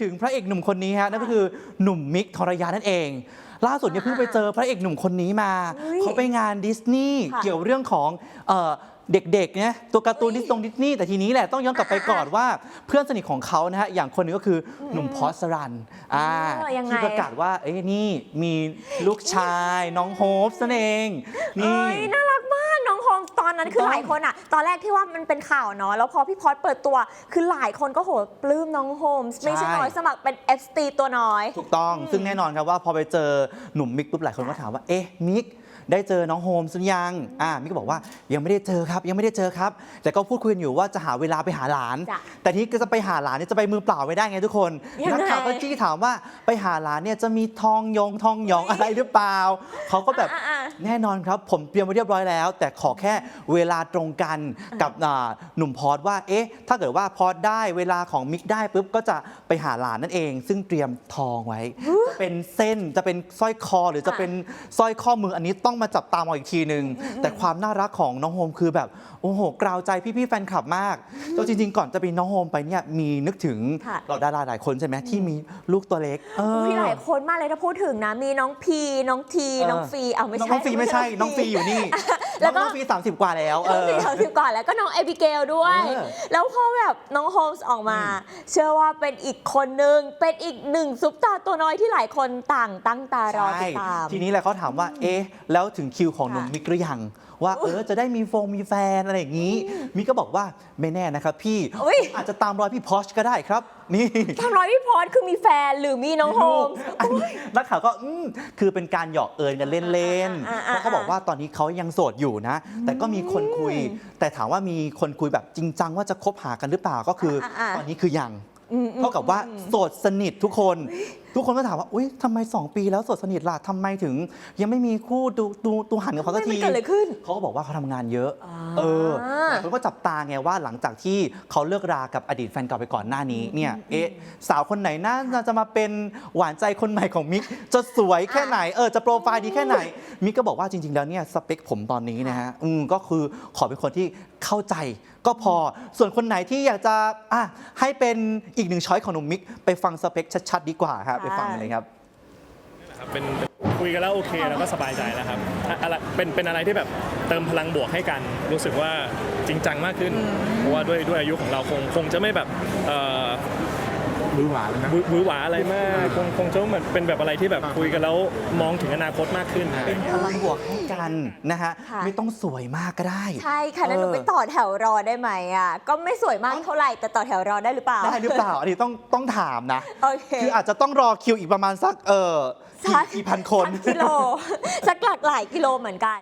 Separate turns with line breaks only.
ถึงพระเอกหนุ่มคนนี้ฮะนั่นก็คือหนุ่มมิกทรยานั่นเอง ล่าสุดเนี่ยเพิ่งไปเจอพระเอกหนุ่มคนนี้มา
เฮ้ย
เขาไปงานดิสนีย์
ค่ะ
เกี่ยวเรื่องของเอ่อเด็กๆ เนี่ยตัวการ์ตูนดิสตงดิสนีย์แต่ทีนี้แหละต้องย้อนกลับไปก่อนว่าเพื่อนสนิทของเขานะฮะอย่างคนหนึงก็คือหนุ่มพอสรันอ่า
เออยังไง
ที่ประกาศว่าเอ้ยนี่มีลูกชายน้องโฮปนั่นเองนี่
นนั้นคือ
ถูกต้อง
หลายคนอะ ตอนแรกที่ว่ามันเป็นข่าวเนาะแล้วพอพี่พอดเปิดตัว คือหลายคนก็โหปลื้มน้องโฮมส์ไม่ใช่น้อยสมัครเป็น FT ตัวน้อย
ถูกต้องซึ่งแน่นอนครับว่าพอไปเจอหนุ่มมิกปุ๊บหลายคนก็ถามว่าเอ๊ะมิกได้เจอน้องโฮมส์หรือยังอ่ามิกก็บอกว่ายังไม่ได้เจอครับ ยังไม่ได้เจอครับ แต่ก็พูดคุยกันอยู่ว่าจะหาเวลาไปหาหลาน
จ้ะ
แต่ทีนี้ก็จะไปหาหลานเนี่ยจะไปมือเปล่าไม่ได้ไงทุกคน
ยังไง
นักข่าวก็จี้ถามว่าไปหาหลานเนี่ยจะมีทองยงทองหยองอะไรหรือเปล่าเขาก็แบบ
อะ
แน่นอนครับผมเตรียมไว้เรียบร้อยแล้ว แต่ขอแค่เวลาตรงกันกับอ่าหนุ่มพอดว่าเอ๊ะถ้าเกิดว่าพอดได้เวลาของมิกได้ปุ๊บก็จะไปหาหลานนั่นเอง ซึ่งเตรียมทองไว้จะเป็นเส้นจะเป็นสร้อยคอหรือจะเป็นสร้อยข้อมืออันนี้ต้องมาจับตามองอีกทีหนึ่งแต่ความน่ารักของน้องโฮมคือแบบโอ้โหกราวใจพี่ๆแฟนคลับมากแล้วจริง ๆ ก่อนจะเป็นน้องโฮมไปเนี่ยมีนึกถึง
ค่ะ
เราดาราหลายคนใช่ไหมที่มีลูกตัวเล็กเออ
อุ้ยหลายคนมากเลยถ้าพูดถึงนะมีน้องพีน้องที
เออ
น้องฟีอ้าวไม่
น้อง
ใช่
น้องฟีไม่ใช่น้องฟีอยู่นี่
แล้วก็
น้องฟี30กว่าแล้ว
น้องฟี
เออ
สามสิบก่อนแล้วก็น้องเอบิเกลด้วย
เออ
แล้วพอแบบน้องโฮมส์ออกมา เชื่อว่าเป็นอีกคนนึงเป็นอีกหนึ่งซุปตาตัวน้อยที่หลายคนต่างตั้งตารอติดตาม
ทีนี้แหละเขาถามว่า เอ๊ะ แล้วถึงคิวของหนุ่ม
ค่ะ
มิกหรือยังว่าเออจะได้มีโฟงมีแฟนอะไรอย่างนี้ มิกก็บอกว่าไม่แน่นะครับพี่
อุ๊ย
ผมอาจจะตามรอยพี่พอชก็ได้ครับ นี่
ทำร้อยพี่พอดคือมีแฟนหรือมีน้องโฮมส์
อันนี้นักข่าวก็อืมคือเป็นการหยอกเอิญกันเล่น
อ่า
ๆ
อ่าอ่า
เพราะเขาบอกว่าตอนนี้เขายังโสดอยู่นะ แต่ก็มีคนคุย แต่ถามว่ามีคนคุยแบบจริงจังว่าจะคบหากันหรือเปล่าก็คืออา
อ่า
ตอนนี้คือยัง
อืม
เท่ากับว่าโสดสนิททุกคน ทุกคนก็ถามว่าอุ้ยทำไม 2 ปีแล้วโสดสนิทล่ะทำไมถึง ยังไม่มีคู่ดูดูดูหันกับเขาสัก
ไม่
ที
เกิดอะไรขึ้น
เขาก็บอกว่าเขาทำงานเยอะ
อ่า
เออหลายคนก็จับตาไงว่าหลังจากที่เขาเลิกรากับอดีตแฟนเก่าไปก่อนหน้านี้เนี่ยเอ๊ะสาวคนไหนน่าจะมาเป็นหวานใจคนใหม่ของมิกจะสวยแค่ไหนเออจะโปรไฟล์ดีแค่ไหน มิกก็บอกว่าจริง ๆ แล้วเนี่ยสเปคผมตอนนี้นะฮะอืมก็คือขอเป็นคนที่เข้าใจก็พอส่วนคนไหนที่อยากจะอะให้เป็นอีกหนึ่งช้อยของหนุ่มมิก ไปฟังสเปคชัดๆดีกว่าครับไปฟังกันเลยครับ
ครับเป็นเป็น คุยกันแล้วโอเคแล้วก็สบายใจแล้วครับอะอะไรเป็นเป็นอะไรที่แบบเติมพลังบวกให้กัน รู้สึกว่าจริงจังมากขึ้น เพราะว่าด้วยด้วยอายุของเราคงคงจะไม่แบบเอ่อ
มือหวานนะ
หวือหวือหวาอะไรมากคงคงจะเหมือนเป็นแบบอะไรที่แบบคุยกันแล้วมองถึงอนาคตมากขึ้น
เป็นพลังบวกให้กันนะฮะ
ค่ะ
ไม่ต้องสวยมากก็ได้
ใช่ค่ะนั้นหนู
เออ
ไปต่อแถวรอได้ไหมอะ ก็ไม่สวยมากเท่าไหร่แต่ต่อแถวรอได้หรือเปล่า
ได้หรือเปล่า อันนี้ต้องต้องถามนะ
โอเค
คืออาจจะต้องรอคิวอีกประมาณสักเออกี่
สัก
กี่พันคน
สักกิโล สักหลากหลายกิโลเหมือนกัน